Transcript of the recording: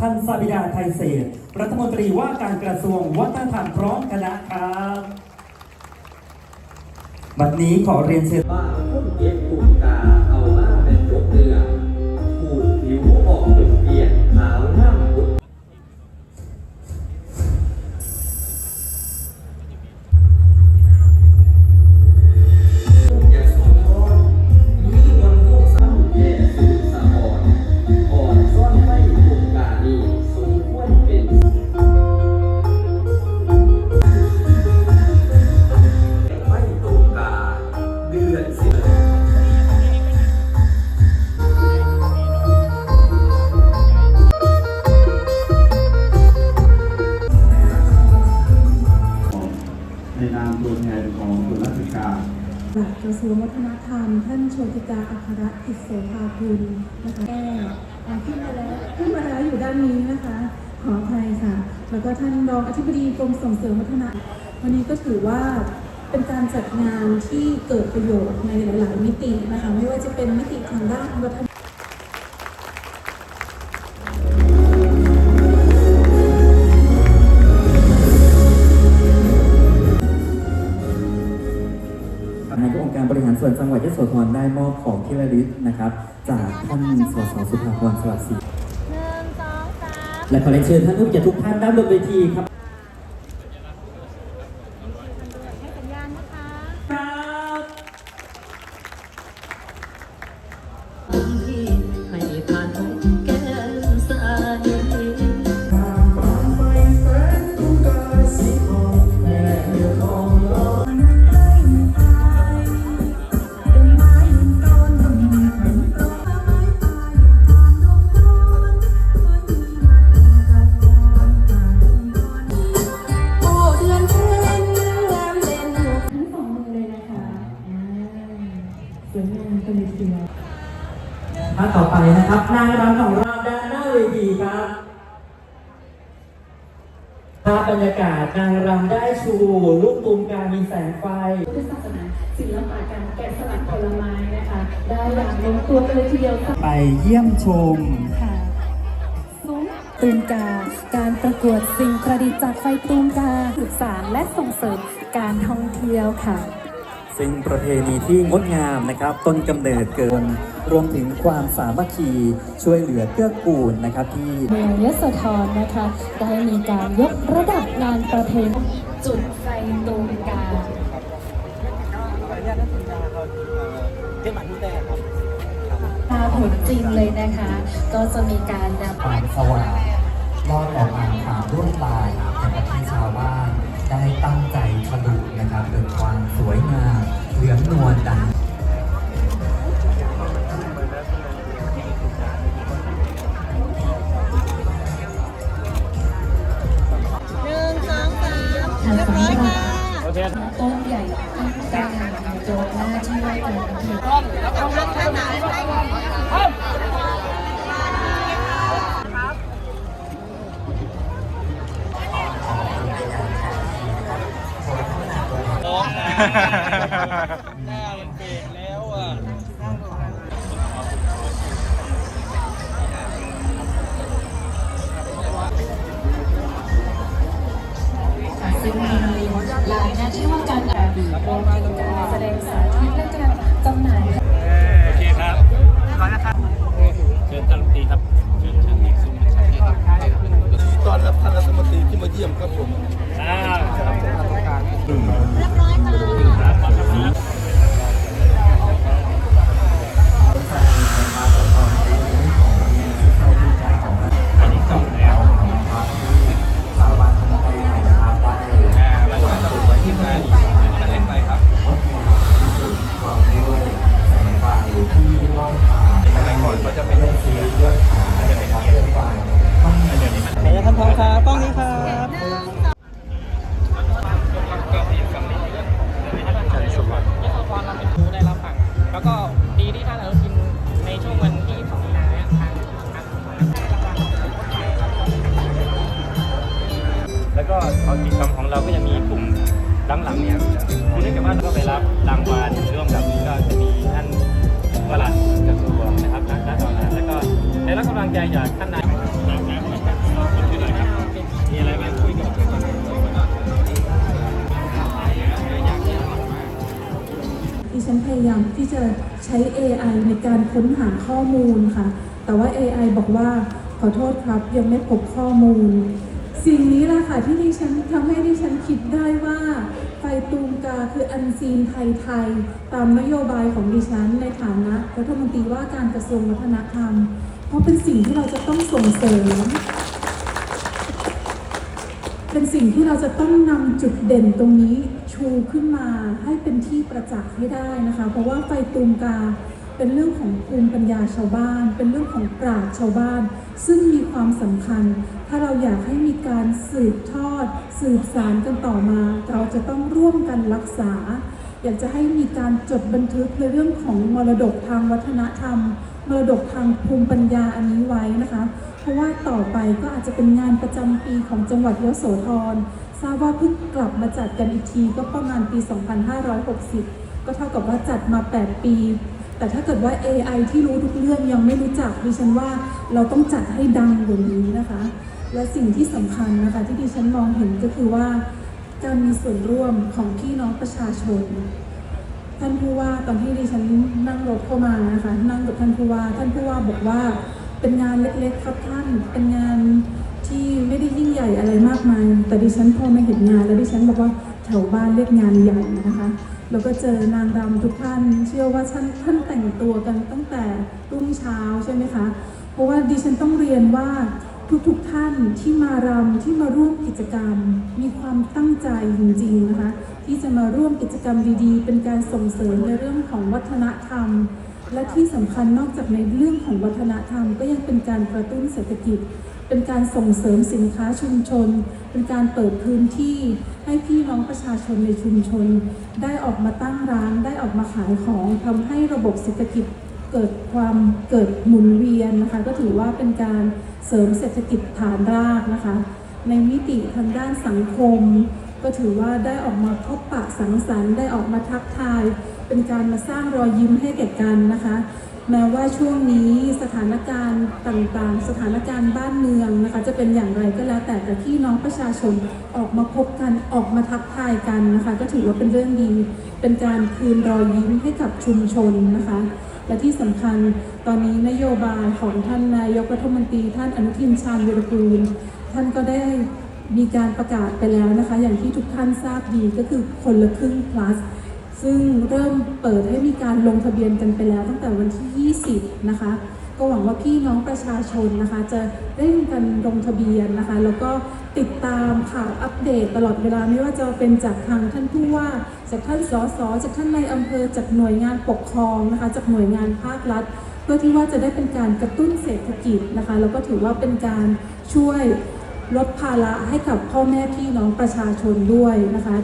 ท่านซาบิดาไทยเศษรัฐมนตรีว่าการกระทรวงวัฒนธรรมพร้อมคณะครับบัดนี้ขอเรียนเชิญว่าพุ่มเก็บกุ่มกาเอามา กระทรวงวัฒนธรรม ท่านโชติกาอัครอิศโสภาคุณนะคะแก้อ่ขึ้นมาแล้วขึ้นมาแล้วอยู่ด้านนี้นะคะ ขออภัยค่ะ แล้วก็ท่านรองอธิบดีกรมส่งเสริมวัฒนธรรมวันนี้ก็ถือว่าเป็นการจัดงานที่เกิดประโยชน์ในหลาย ๆ มิตินะคะ ไม่ว่าจะเป็นมิติทางด้านวัฒนน ได้มอบของที่ระลึกนะครับ จากท่านสสสุภาพรสวัสดิ์ศรีหนึ่งสองสามและขอเรียนเชิญท่านผู้เกียรติทุกท่านด้านบนเวทีครับ นะครับนางรำของเราด้านหน้าเวทีครับภาพบรรยากาศนางรำได้ชูลูกตูมการมีแสงไฟ พุทธศาสนาศิลปะการแกะสลักผลไม้นะคะ ได้อย่างลงตัวกันเลยทีเดียวค่ะ ไปเยี่ยมชม ค่ะซุ้มตูมกา การประกวดสิ่งประดิษฐ์จากไฟตูมกาสืบสานและส่งเสริมการท่องเที่ยวค่ะ ซึ่งประเพณีที่งดงามนะครับ ต้นกำเนิดเกิน รวมถึงความสามัคคีช่วยเหลือเกื้อกูลนะครับที่เมืองยโสธรนะคะได้มีการยกระดับงานประเพณีจุดไฟตูมกาตาผลจริงเลยนะคะ ก็จะมีการนำความสว่างลอดออกมาผ่านลวดลายนะครับที่ชาวบ้านได้ตั้งใจผลิ โจทย์หน้าที่ว่าการอำเภอเอาท่า เอาจิตกรรมของเราก็จะมีกลุ่มหลังๆเนี่ยเนื่องจากว่าเราก็ไปรับรางวัลร่วมกับนี้ก็จะมีท่านวลัดกระทรวงนะครับนักด้านตอนนั้นแล้วก็ได้รับกำลังใจจากท่านนายมีอะไรบ้างคุยกับดิฉันพยายามที่จะใช้ AI ในการค้นหาข้อมูลค่ะ แต่ว่า AI บอกว่าขอโทษครับยังไม่พบข้อมูล สิ่งนี้แหละค่ะที่ดิฉันทำให้ดิฉันคิดได้ว่าไฟตูมกาคืออันซีนไทยไทยตามนโยบายของดิฉันในฐานะรัฐมนตรีว่าการกระทรวงวัฒนธรรม เพราะเป็นสิ่งที่เราจะต้องส่งเสริม เป็นสิ่งที่เราจะต้องนำจุดเด่นตรงนี้ชูขึ้นมาให้เป็นที่ประจักษ์ให้ได้นะคะ เพราะว่าไฟตูมกาเป็นเรื่องของภูมิปัญญาชาวบ้าน เป็นเรื่องของปราชญ์ชาวบ้าน ซึ่งมีความสำคัญ ถ้าเราอยากให้มีการสืบทอด สืบสารกันต่อมา เราจะต้องร่วมกันรักษา อยากจะให้มีการจดบันทึกในเรื่องของมรดกทางวัฒนธรรม มรดกทางภูมิปัญญาอันนี้ไว้นะคะ เพราะว่าต่อไปก็อาจจะเป็นงานประจำปีของจังหวัดยโสธรทราบว่าเพิ่งกลับมาจัดกันอีกทีก็ประมาณปี 2560 ก็เท่ากับว่าจัดมา 8 ปี แต่ถ้าเกิดว่า AI ที่รู้ทุกเรื่องยังไม่รู้จักดิฉันว่าเราต้องจัดให้ดังกว่านี้นะคะ และสิ่งที่สำคัญนะคะที่ดิฉันมองเห็นก็คือว่าการมีส่วนร่วมของพี่น้องประชาชน ท่านผู้ว่าตอนที่ดิฉันนั่งรถเข้ามานะคะนั่งกับท่านผู้ว่า ท่านผู้ว่าบอกว่าเป็นงานเล็กๆครับท่านเป็นงานที่ไม่ได้ยิ่งใหญ่อะไรมากมาย แต่ดิฉันพอมาเห็นงาน แล้วดิฉันบอกว่าแถวบ้านเรียกงานใหญ่นะคะแล้วก็เจอนางรำทุกท่าน เชื่อว่าท่านท่านแต่งตัวกันตั้งแต่รุ่งเช้าใช่ไหมคะ เพราะว่าดิฉันต้องเรียนว่า ทุกๆทท่านที่มารำที่มาร่วมกิจกรรม มีความตั้งใจจริงๆนะคะที่จะมาร่วมกิจกรรมดีๆ เป็นการส่งเสริมในเรื่องของวัฒนธรรม และที่สำคัญนอกจากในเรื่องของวัฒนธรรม ก็ยังเป็นการกระตุ้นเศรษฐกิจ เป็นการส่งเสริมสินค้าชุมชน เป็นการเปิดพื้นที่ให้พี่น้องประชาชนในชุมชน ได้ออกมาตั้งร้านได้ออกมาขายของทำให้ระบบเศรษฐกิจ เกิดความเกิดหมุนเวียนนะคะ ก็ถือว่าเป็นการเสริมเศรษฐกิจฐานรากนะคะ ในมิติทางด้านสังคม ก็ถือว่าได้ออกมาพบปะสังสรรค์ได้ออกมาทักทาย เป็นการมาสร้างรอยยิ้มให้แก่กันนะคะ แม้ว่าช่วงนี้สถานการณ์ต่างๆ สถานการณ์บ้านเมืองนะคะ จะเป็นอย่างไรก็แล้วแต่แต่ที่น้องประชาชนออกมาพบกันออกมาทักทายกันนะคะ ก็ถือว่าเป็นเรื่องดี เป็นการคืนรอยยิ้มให้กับชุมชนนะคะ และที่สำคัญตอนนี้นโยบายของท่านนายกรัฐมนตรี ท่านอนุทินชาญวิรกูล ท่านก็ได้มีการประกาศไปแล้วนะคะ อย่างที่ทุกท่านทราบดีก็คือคนละครึ่ง plus ซึ่งเริ่มเปิดให้มีการลงทะเบียนกันไปแล้วตั้งแต่วันที่ 20 นะคะ ก็หวังว่าพี่น้องประชาชนนะคะ จะเร่งกันลงทะเบียนนะคะ แล้วก็ติดตามข่าวอัปเดตตลอดเวลาไม่ว่าจะเป็นจากทางท่านผู้ว่า จากท่านสสจากท่านในอำเภอจากหน่วยงานปกครองนะคะ จากหน่วยงานภาครัฐ เพื่อที่ว่าจะได้เป็นการกระตุ้นเศรษฐกิจนะคะ แล้วก็ถือว่าเป็นการช่วยลดภาระให้กับพ่อแม่พี่น้องประชาชนด้วยนะคะ